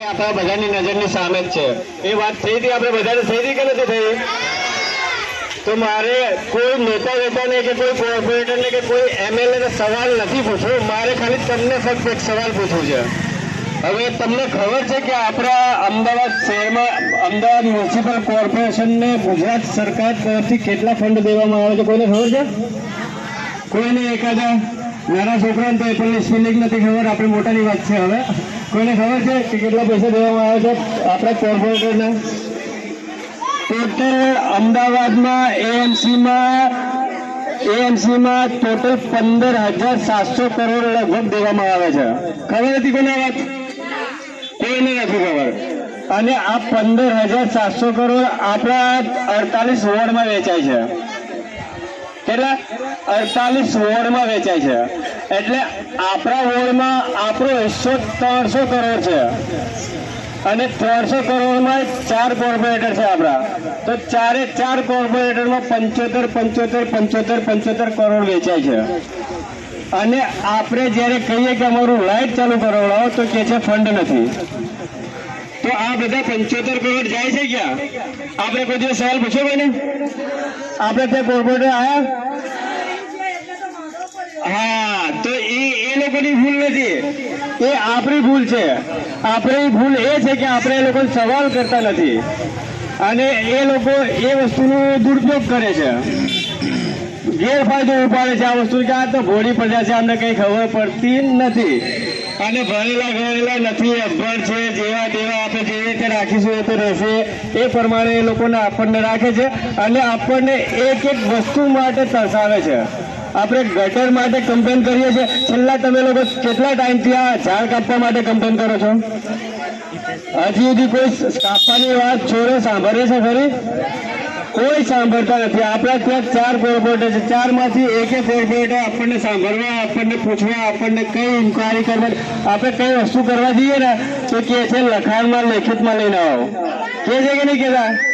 આપણા બધાની નજરની સામે જ છે. એ વાત થઈ હતી, આપણે બધાને થઈ હતી કે નથી થઈ? તો મારે કોઈ નેતા વેતાને કે કોઈ કોર્પોરેટરને કે કોઈ એમએલએને સવાલ નથી પૂછવો. મારે ખાલી તમને ફક્ત એક સવાલ પૂછવું છે. હવે તમને ખબર છે કે આપણા અમદાવાદ શહેરમાં અમદાવાદ મ્યુનિસિપલ કોર્પોરેશનને ગુજરાત સરકાર તરફથી કેટલા ફંડ દેવામાં આવે છે કોઈને ખબર છે? કોઈને એકાદા? નાના છોકરાને તો એ પણ સ્પેલિંગ નથી ખબર, આપણે મોટાની વાત છે હવે. કોઈને ખબર છે કે કેટલા પૈસા દેવામાં આવે છે આપણા કોર્પોરેટરને. ટોટલ અમદાવાદમાં એએમસીમાં એએમસીમાં ટોટલ પંદર હજાર સાતસો કરોડ લગભગ દેવામાં આવે છે. ખબર હતી કોને વાત? કોઈને નથી ખબર. અને આ પંદર હજાર સાતસો કરોડ આપણા અડતાલીસ વોર્ડમાં વેચાય છે. કેટલા અડતાલીસ વોર્ડમાં વેચાય છે. એટલે આપણા વોર્ડમાં આપણો હિસ્સો ત્રણસો કરોડ છે. અને ત્રણસો કરોડમાં ચાર કોર્પોરેટર છે આપણા. તો ચારે ચાર કોર્પોરેટરમાં પંચોતેર પંચોતેર પંચોતેર પંચોતેર કરોડ વેચાય છે. અને આપણે જ્યારે કહીએ કે અમારું લાઇટ ચાલુ કરાવડાવો, તો કે છે ફંડ નથી. તો આ બધા પંચોતેર કરોડ જાય છે ક્યાં? આપણે કોઈ દિવસ સવાલ પૂછ્યો ને આપણે ત્યાં કોર્પોરેટર આવ્યા હા, તો એ એ લોકોની ભૂલ નથી. એ આપણી ભૂલ છે. આપણી ભૂલ એ છે કે આપણે એ લોકો સવાલ કરતા નથી. અને એ લોકો એ વસ્તુનો દુરુપયોગ કરે છે. ગેરફાયદો ઉપાડે છે આ વસ્તુ. કે આ તો ભોળી પ્રજા છે અમને કંઈ ખબર પડતી નથી. અને ભણેલા ગણેલા નથી, અભણ છે, જેવા તેવા આપણે જે રીતે રાખીશું એ તો રહેશે. એ પ્રમાણે એ લોકોને આપણને રાખે છે અને આપણને એક એક વસ્તુ માટે તરસાવે છે. આપણે ગટર માટે કમ્પ્લેન કરીએ છીએ. છેલ્લા તમે લોકો કેટલા ટાઈમથી આ ઝાડ કાપવા માટે કમ્પ્લેન કરો છો? હજી સુધી કોઈ કાપવાની વાત છોડે સાંભળે છે ખરી કોઈ સાંભળતા નથી. આપણા ત્યાં ચાર કોર્પોરેટર છે. ચારમાંથી એકે કોર્પોરેટર આપણને સાંભળવા, આપણને પૂછવા, આપણને કઈ ઇન્કવાયરી કરવા. આપણે કઈ વસ્તુ કરવા જઈએ ને, તો કે છે, લખાણમાં, લેખિતમાં લઈને આવો. કે છે કે નહીં કહેતા?